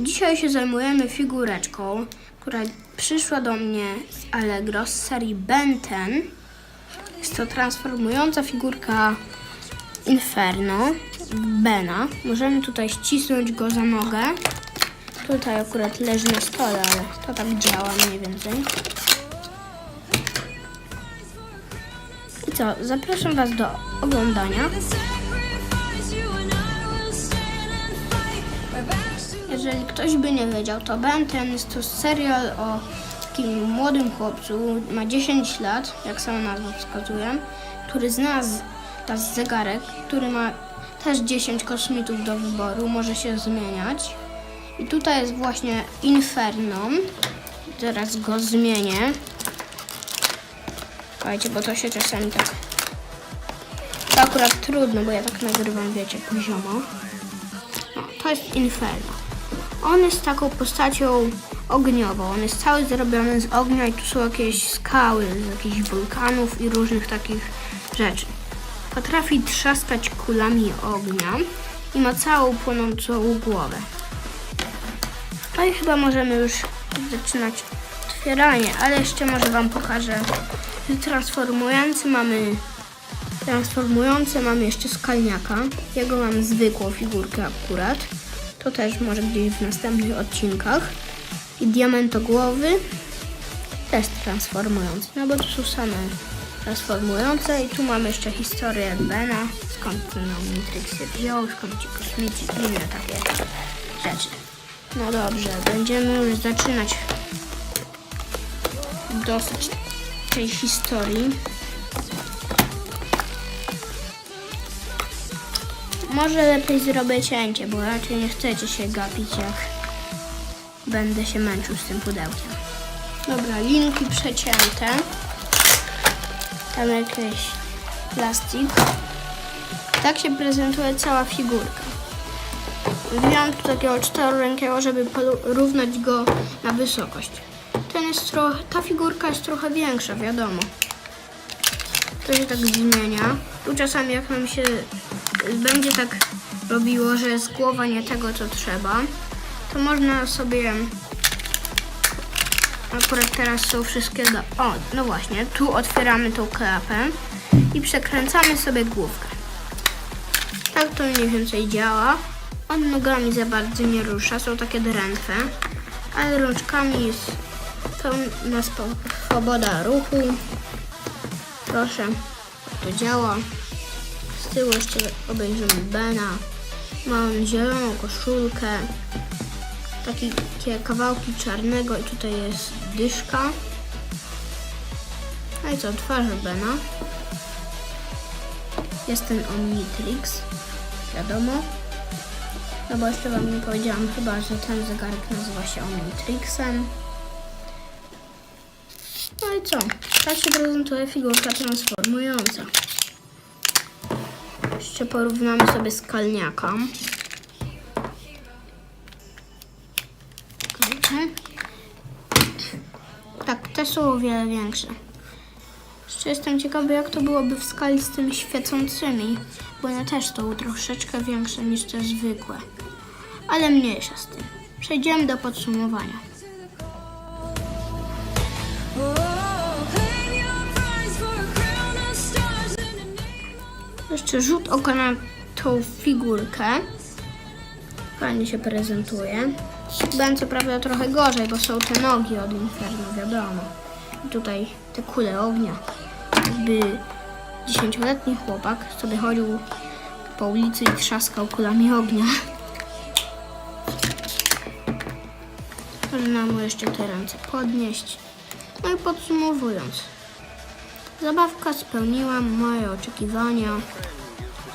Dzisiaj się zajmujemy figureczką, która przyszła do mnie z Allegro z serii Ben 10. Jest to transformująca figurka Inferno Bena. Możemy tutaj ścisnąć go za nogę. Tutaj akurat leży na stole, ale to tak działa mniej więcej. I co? Zapraszam Was do oglądania. Jeżeli ktoś by nie wiedział, to Ben ten jest to serial o takim młodym chłopcu, ma 10 lat, jak sama nazwa wskazuje, który znalazł teraz zegarek, który ma też 10 kosmitów do wyboru, może się zmieniać. I tutaj jest właśnie Inferno. Teraz go zmienię. Słuchajcie, bo to się czasami tak... To akurat trudno, bo ja tak nagrywam, wiecie, poziomo. No, to jest Inferno. On jest taką postacią ogniową. On jest cały zrobiony z ognia i tu są jakieś skały z jakichś wulkanów i różnych takich rzeczy. Potrafi trzaskać kulami ognia i ma całą płonącą głowę. No i chyba możemy już zaczynać otwieranie, ale jeszcze może Wam pokażę. Transformujący mamy transformujące mamy jeszcze skalniaka. Jego mam zwykłą figurkę akurat. To też może gdzieś w następnych odcinkach. I diamentogłowy też transformujący, no bo to są same transformujące. I tu mamy jeszcze historię Bena, skąd ten Omnitrix się wziął, skąd ci kosmici i inne takie rzeczy. No dobrze, będziemy już zaczynać dosyć tej historii. Może lepiej zrobię cięcie, bo raczej nie chcecie się gapić, jak będę się męczył z tym pudełkiem. Dobra, linki przecięte. Tam jakiś plastik. Tak się prezentuje cała figurka. Wziąłem tu takiego czterorękiego, żeby porównać go na wysokość. Ten jest trochę, ta figurka jest trochę większa, wiadomo. To się tak zmienia. Tu czasami jak nam się będzie tak robiło, że jest głowa nie tego, co trzeba, to można sobie akurat teraz są wszystkie do... O, no właśnie, tu otwieramy tą klapę i przekręcamy sobie główkę. Tak to mniej więcej działa. On nogami za bardzo nie rusza, są takie drętwe, ale rączkami jest pełna swoboda ruchu. Proszę, to działa. Z tyłu jeszcze obejrzymy Bena. Ma on zieloną koszulkę, taki- takie kawałki czarnego i tutaj jest dyszka. No i co, twarze Bena. Jest ten Omnitrix, wiadomo. No bo jeszcze wam nie powiedziałam chyba, że ten zegarek nazywa się Omnitrixem. No i co? Tak się prezentuje figurka transformująca. Jeszcze porównamy sobie skalniaka. Tak, te są o wiele większe. Jeszcze jestem ciekawy, jak to byłoby w skali z tymi świecącymi, bo one też są troszeczkę większe niż te zwykłe. Ale mniejsza z tym. Przejdziemy do podsumowania. Jeszcze rzut oka na tą figurkę. Fajnie się prezentuje. Ben co prawda trochę gorzej, bo są te nogi od Inferno, wiadomo. I tutaj te kule ognia. Jakby dziesięcioletni chłopak sobie chodził po ulicy i trzaskał kulami ognia. Można mu jeszcze te ręce podnieść. No i podsumowując. Zabawka spełniła moje oczekiwania.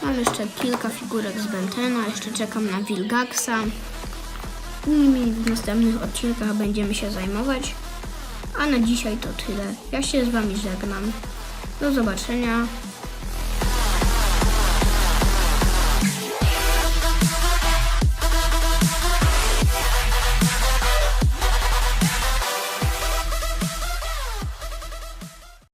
Mam jeszcze kilka figurek z Bentena, jeszcze czekam na Wilgaxa. Nimi w następnych odcinkach będziemy się zajmować. A na dzisiaj to tyle. Ja się z Wami żegnam. Do zobaczenia.